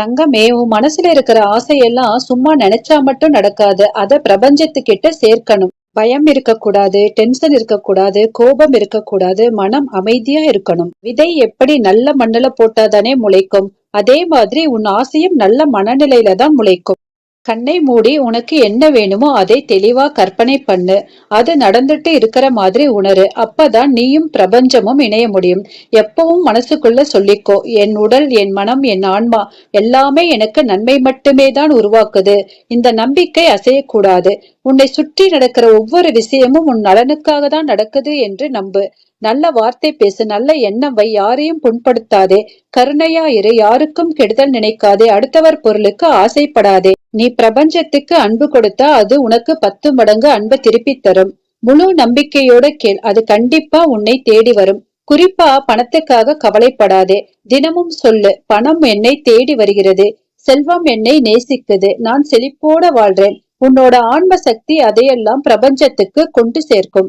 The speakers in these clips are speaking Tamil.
தங்கமே உன் மனசுல இருக்கிற ஆசையெல்லாம் சும்மா நினைச்சா மட்டும் நடக்காது. அத பிரபஞ்சத்துக்கிட்ட சேர்க்கணும். பயம் இருக்கக்கூடாது டென்ஷன் இருக்கக்கூடாது கோபம் இருக்கக்கூடாது மனம் அமைதியா இருக்கணும். விதை எப்படி நல்ல மண்ணுல போட்டாதானே முளைக்கும்? அதே மாதிரி உன் ஆசையும் நல்ல மனநிலையில தான் முளைக்கும். கண்ணை மூடி உனக்கு என்ன வேணுமோ அதை தெளிவா கற்பனை பண்ணு. அது நடந்துட்டு இருக்கிற மாதிரி உணரு. அப்பதான் நீயும் பிரபஞ்சமும் இணைய முடியும். எப்பவும் மனசுக்குள்ள சொல்லிக்கோ. என் உடல் என் மனம் என் ஆன்மா எல்லாமே எனக்கு நன்மை மட்டுமே தான் உருவாக்குது. இந்த நம்பிக்கை அசையக்கூடாது. உன்னை சுற்றி நடக்கிற ஒவ்வொரு விஷயமும் உன் நலனுக்காக தான் நடக்குது என்று நம்பு. நல்ல வார்த்தை பேசு. நல்ல எண்ணம் வை. யாரையும் புண்படுத்தாதே. கருணையா இரு. யாருக்கும் கெடுதல் நினைக்காதே. அடுத்தவர் பொருளுக்கு ஆசைப்படாதே. நீ பிரபஞ்சத்துக்கு அன்பு கொடுத்தா அது உனக்கு பத்து மடங்கு அன்பை திருப்பி தரும். முழு நம்பிக்கையோட கேள் அது கண்டிப்பா உன்னை தேடி வரும். குறிப்பா பணத்துக்காக கவலைப்படாதே. தினமும் சொல்லு பணம் என்னை தேடி வருகிறது. செல்வம் என்னை நேசிக்குது. நான் செழிப்போட வாழ்றேன். உன்னோட ஆன்ம சக்தி அதையெல்லாம் பிரபஞ்சத்துக்கு கொண்டு சேர்க்கும்.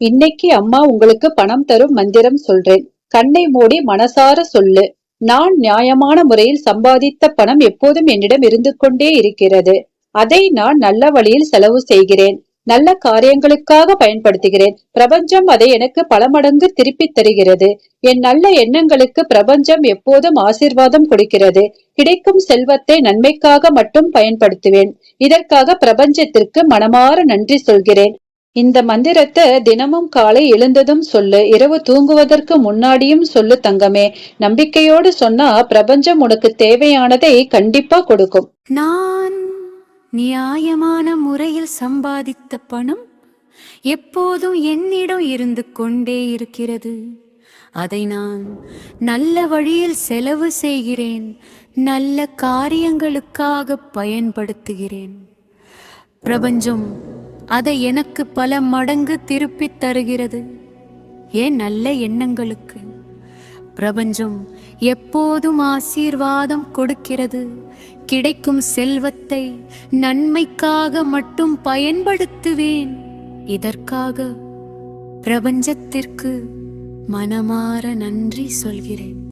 இன்னைக்கு அம்மா உங்களுக்கு பணம் தரும் மந்திரம் சொல்றேன். கண்ணை மூடி மனசார சொல்லு. நான் நியாயமான முறையில் சம்பாதித்த பணம் எப்போதும் என்னிடம் இருந்து கொண்டே இருக்கிறது. அதை நான் நல்ல வழியில் செலவு செய்கிறேன். நல்ல காரியங்களுக்காக பயன்படுத்துகிறேன். பிரபஞ்சம் அதை எனக்கு பல மடங்கு திருப்பித் தருகிறது. என் நல்ல எண்ணங்களுக்கு பிரபஞ்சம் எப்போதும் ஆசீர்வாதம் கொடுக்கிறது. கிடைக்கும் செல்வத்தை நன்மைக்காக மட்டும் பயன்படுத்துவேன். இதற்காக பிரபஞ்சத்திற்கு மனமாற நன்றி சொல்கிறேன். இந்த மந்திரத்தை தினமும் காலை எழுந்ததும் சொல்லு இரவு தூங்குவதற்கு முன்னாடியும் சொல்லு தங்கமே. நம்பிக்கையோடு சொன்னா பிரபஞ்சம் உனக்கு தேவையானதை கண்டிப்பா கொடுக்கும். நான் நியாயமான முறையில் சம்பாதித்த பணம் எப்போதும் என்னிடம் இருந்து கொண்டே இருக்கிறது. அதை நான் நல்ல வழியில் செலவு செய்கிறேன். நல்ல காரியங்களுக்காக பயன்படுத்துகிறேன். பிரபஞ்சம் அதை எனக்கு பல மடங்கு திருப்பித் தருகிறது. ஏன் நல்ல எண்ணங்களுக்கு? பிரபஞ்சம் எப்போதும் ஆசீர்வாதம் கொடுக்கிறது. கிடைக்கும் செல்வத்தை நன்மைக்காக மட்டும் பயன்படுத்துவேன். இதற்காக பிரபஞ்சத்திற்கு மனமாற நன்றி சொல்கிறேன்.